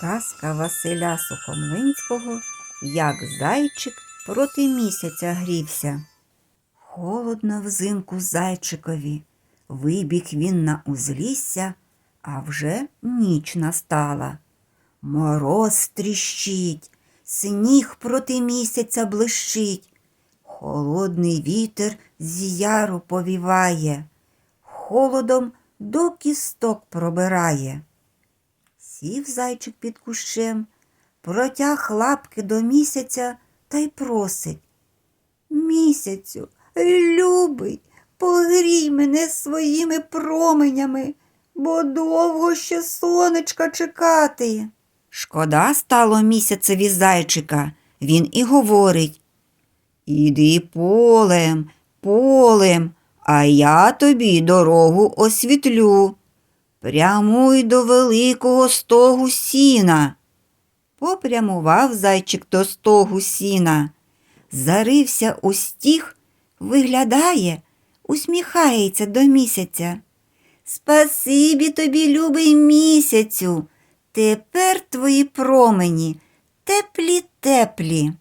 Казка Василя Сухомлинського, як зайчик проти місяця грівся. Холодно взимку зайчикові. Вибіг він на узлісся, а вже ніч настала. Мороз тріщить, сніг проти місяця блищить. Холодний вітер з яру повіває, холодом до кісток пробирає. Сів зайчик під кущем, протяг лапки до місяця та й просить. Місяцю, любий, погрій мене своїми променями, бо довго ще сонечка чекати. Шкода стало місяцеві зайчика, він і говорить. Іди полем, полем, а я тобі дорогу освітлю. Прямуй до великого стогу сіна. Попрямував зайчик до стогу сіна, зарився у стіг, виглядає, усміхається до місяця. Спасибі тобі, любий місяцю, тепер твої промені теплі теплі.